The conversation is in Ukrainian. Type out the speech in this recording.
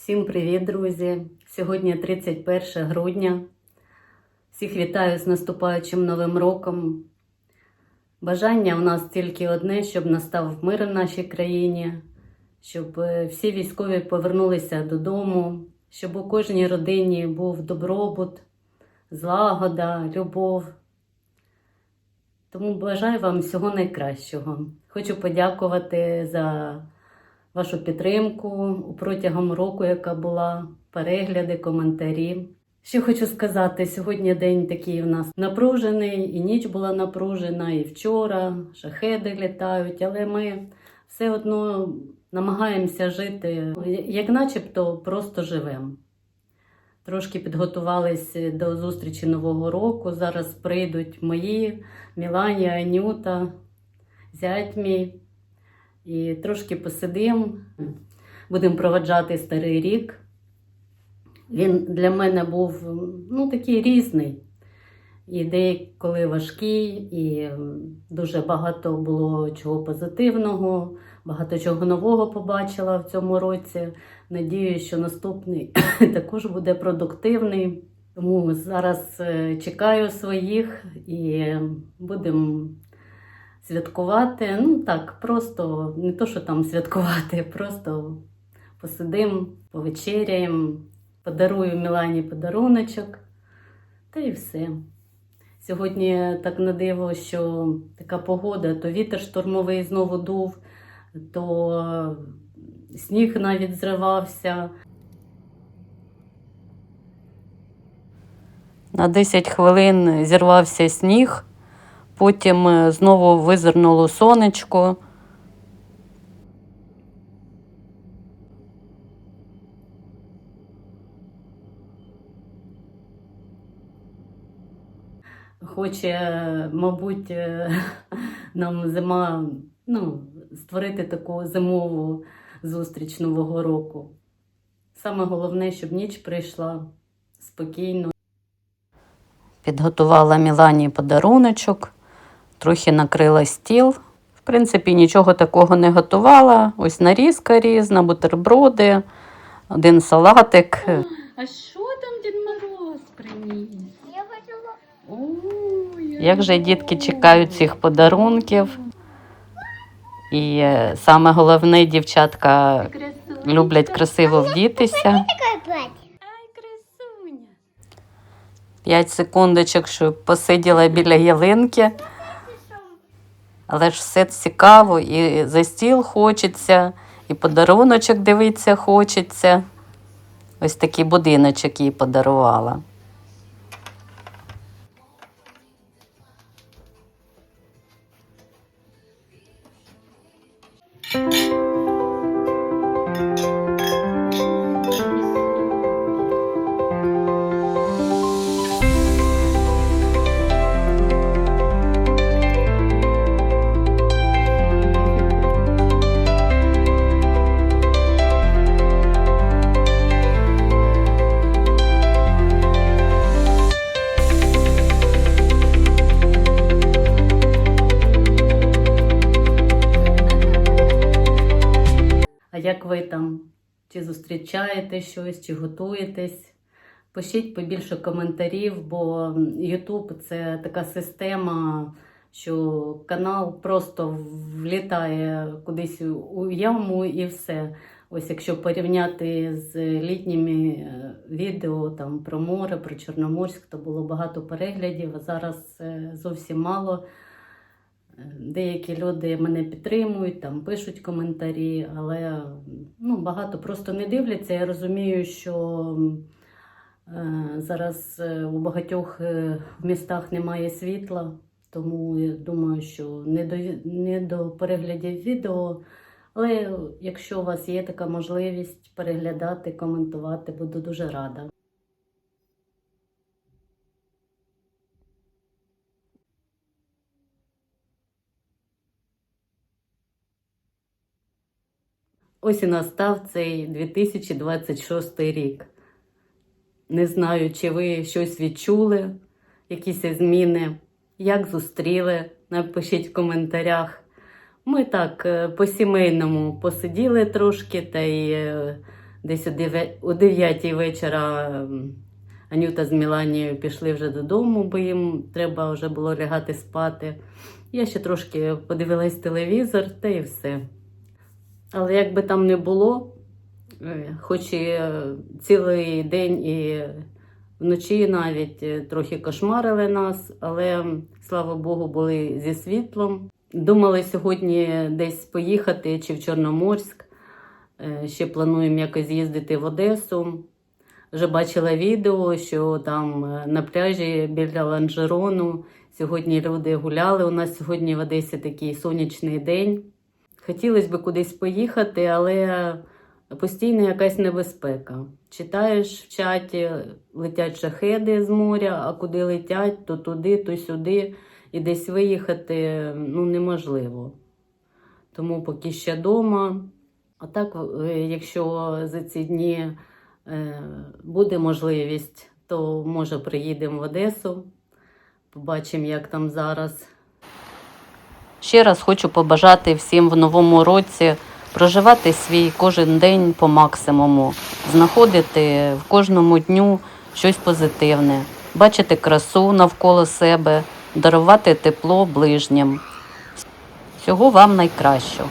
Всім привіт, друзі! Сьогодні 31 грудня. Всіх вітаю з наступаючим новим роком. Бажання у нас тільки одне, щоб настав мир в нашій країні, щоб е, всі військові повернулися додому, щоб у кожній родині був добробут, злагода, любов. Тому бажаю вам всього найкращого. Хочу подякувати за вашу підтримку протягом року, яка була, перегляди, коментарі. Що хочу сказати, сьогодні день такий у нас напружений, і ніч була напружена, і вчора шахеди літають, але ми все одно намагаємося жити, як начебто просто живемо. Трошки підготувались до зустрічі Нового року. Зараз прийдуть мої Мілані, Анюта, зять мій. І трошки посидимо, будемо проведжати старий рік. Він для мене був ну, такий різний. І деяколи важкий, і дуже багато було чого позитивного, багато чого нового побачила в цьому році. Надіюсь, що наступний також буде продуктивний. Тому зараз е, чекаю своїх і будемо святкувати. Ну так, просто не то, що там святкувати, просто посидимо, повечеряємо, подарую Мілані подаруночок, та і все. Сьогодні так на диво, що така погода, то вітер штурмовий знову дув, то сніг навіть зривався. На 10 хвилин зірвався сніг, потім е, знову визирнуло сонечко. Хоче, мабуть, е, нам зима ну, створити таку зимову зустріч Нового року. Саме головне, щоб ніч прийшла спокійно. Підготувала Мілані подаруночок, трохи накрила стіл. В принципі, нічого такого не готувала. Ось нарізка різна, бутерброди, один салатик. А що там Дід Мороз приніс? Я хотела... Як же дітки чекають цих подарунків. І е, саме головне, дівчатка люблять красиво вдітися. П'ять секундочок, щоб посиділа біля ялинки. Але ж все цікаво, і за стіл хочеться, і подаруночок дивитися хочеться. Ось такий будиночок їй подарувала. Як ви там? Чи зустрічаєте щось, чи готуєтесь? Пишіть побільше коментарів, бо YouTube це така система, що канал просто влітає кудись у яму і все. Ось якщо порівняти з літніми е, відео там про море, про Чорноморськ, то було багато переглядів, а зараз е, зовсім мало. Деякі люди мене підтримують, там пишуть коментарі, але ну, багато просто не дивляться. Я розумію, що е, зараз е, у багатьох е, містах немає світла, тому я думаю, що не до, не до переглядів відео. Але якщо у вас є така можливість переглядати, коментувати, буду дуже рада. Ось і настав цей 2026 рік. Не знаю, чи ви щось відчули, якісь зміни, як зустріли, напишіть в коментарях. Ми так е, по-сімейному посиділи трошки та й е, Десь о 9, о 9 вечора Анюта з Міланією пішли вже додому, бо їм треба вже було лягати спати. Я ще трошки подивилась телевізор та і все. Але як би там не було, е, хоч і е, цілий день і вночі навіть е, трохи кошмарили нас, але слава Богу, були зі світлом. Думали сьогодні десь поїхати чи в Чорноморськ. Ще плануємо якось з'їздити в Одесу. Вже бачила відео, що там на пляжі біля Ланжерону сьогодні люди гуляли. У нас сьогодні в Одесі такий сонячний день. Хотілося б кудись поїхати, але постійно якась небезпека. Читаєш в чаті, летять шахеди з моря, а куди летять, то туди, то сюди. І десь виїхати ну, неможливо. Тому поки ще вдома. А так, е, якщо за ці дні е, буде можливість, то може приїдемо в Одесу, побачимо, як там зараз. Ще раз хочу побажати всім в новому році проживати свій кожен день по максимуму, знаходити в кожному дню щось позитивне, бачити красу навколо себе, дарувати тепло ближнім. Всього вам найкращого.